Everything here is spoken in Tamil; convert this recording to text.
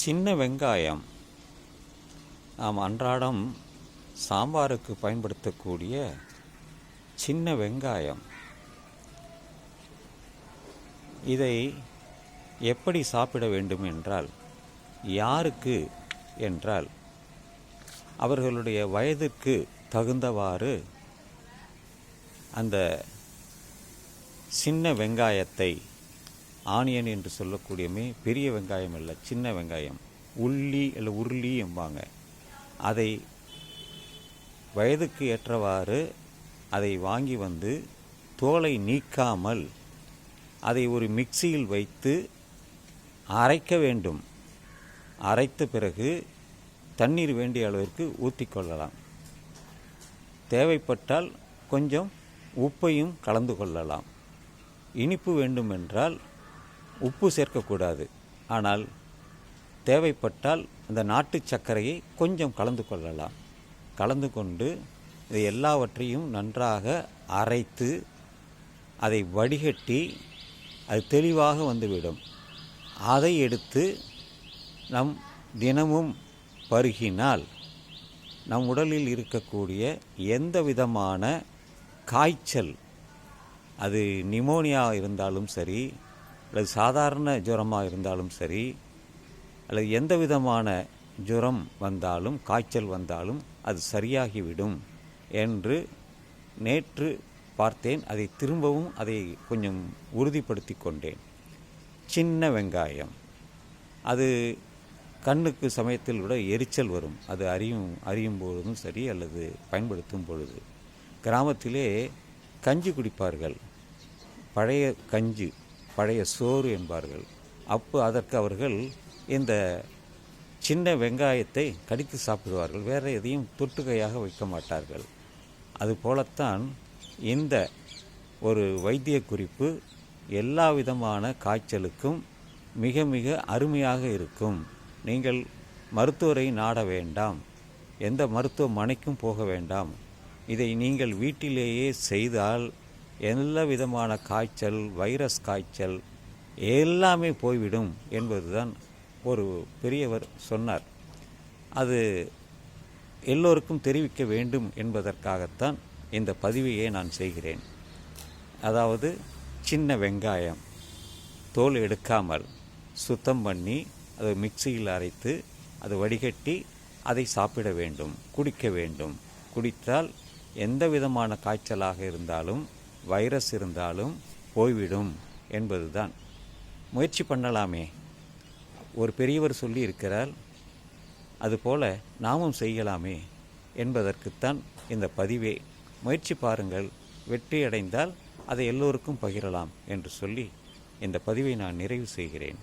சின்ன வெங்காயம். நாம் அன்றாடம் சாம்பாருக்கு பயன்படுத்தக்கூடிய சின்ன வெங்காயம். இதை எப்படி சாப்பிட வேண்டும் என்றால் யாருக்கு என்றால் அவர்களுடைய வயதிற்கு தகுந்தவாறு அந்த சின்ன வெங்காயத்தை ஆனியன் என்று சொல்லக்கூடியமே பெரிய வெங்காயம் இல்லை சின்ன வெங்காயம். உள்ளி இல்லை உருளி என்பாங்க. அதை வயதுக்கு ஏற்றவாறு அதை வாங்கி வந்து தோலை நீக்காமல் அதை ஒரு மிக்சியில் வைத்து அரைக்க வேண்டும். அரைத்த பிறகு தண்ணீர் வேண்டிய அளவிற்கு ஊற்றிக்கொள்ளலாம் தேவைப்பட்டால் கொஞ்சம் உப்பையும் கலந்து கொள்ளலாம். இனிப்பு வேண்டுமென்றால் உப்பு சேர்க்கக்கூடாது. ஆனால் தேவைப்பட்டால் அந்த நாட்டு சர்க்கரையை கொஞ்சம் கலந்து கொள்ளலாம். கலந்து கொண்டு இது எல்லாவற்றையும் நன்றாக அரைத்து அதை வடிகட்டி அது தெளிவாக வந்துவிடும். அதை எடுத்து நம் தினமும் பருகினால் நம் உடலில் இருக்கக்கூடிய எந்த விதமான காய்ச்சல் அது நிமோனியா இருந்தாலும் சரி அல்லது சாதாரண ஜுரமாக இருந்தாலும் சரி அல்லது எந்த விதமான ஜுரம் வந்தாலும் காய்ச்சல் வந்தாலும் அது சரியாகிவிடும் என்று நேற்று பார்த்தேன். அதை திரும்பவும் அதை கொஞ்சம் உறுதிப்படுத்தி கொண்டேன். சின்ன வெங்காயம். அது கண்ணுக்கு சமயத்தில் கூட எரிச்சல் வரும். அது அறியும் அறியும் பொழுதும் சரி அல்லது பயன்படுத்தும் பொழுது. கிராமத்திலே கஞ்சி குடிப்பார்கள். பழைய கஞ்சி. பழைய சோறு என்பார்கள். அப்போ அதற்கு அவர்கள் இந்த சின்ன வெங்காயத்தை கடித்து சாப்பிடுவார்கள். வேறு எதையும் தொட்டுகையாக வைக்க மாட்டார்கள். அதுபோலத்தான் இந்த ஒரு வைத்திய குறிப்பு எல்லா விதமான காய்ச்சலுக்கும் மிக மிக அருமையாக இருக்கும். நீங்கள் மருத்துவரை நாட வேண்டாம். எந்த மருத்துவமனைக்கும் போக வேண்டாம். இதை நீங்கள் வீட்டிலேயே செய்தால் எல்லா விதமான காய்ச்சல் வைரஸ் காய்ச்சல் எல்லாமே போய்விடும் என்பதுதான் ஒரு பெரியவர் சொன்னார். அது எல்லோருக்கும் தெரிவிக்க வேண்டும் என்பதற்காகத்தான் இந்த பதிவையே நான் செய்கிறேன். அதாவது சின்ன வெங்காயம் தோல் எடுக்காமல் சுத்தம் பண்ணி அதை மிக்சியில் அரைத்து அதை வடிகட்டி அதை சாப்பிட வேண்டும் குடிக்க வேண்டும். குடித்தால் எந்த விதமான காய்ச்சலாக இருந்தாலும் வைரஸ் இருந்தாலும் போய்விடும் என்பதுதான். முயற்சி பண்ணலாமே. ஒரு பெரியவர் சொல்லி இருக்கிறார் அதுபோல நாமும் செய்யலாமே என்பதற்குத்தான் இந்த பதிவே. முயற்சி பாருங்கள் வெற்றியடைந்தால் அதை எல்லோருக்கும் பகிரலாம் என்று சொல்லி இந்த பதிவை நான் நிறைவு செய்கிறேன்.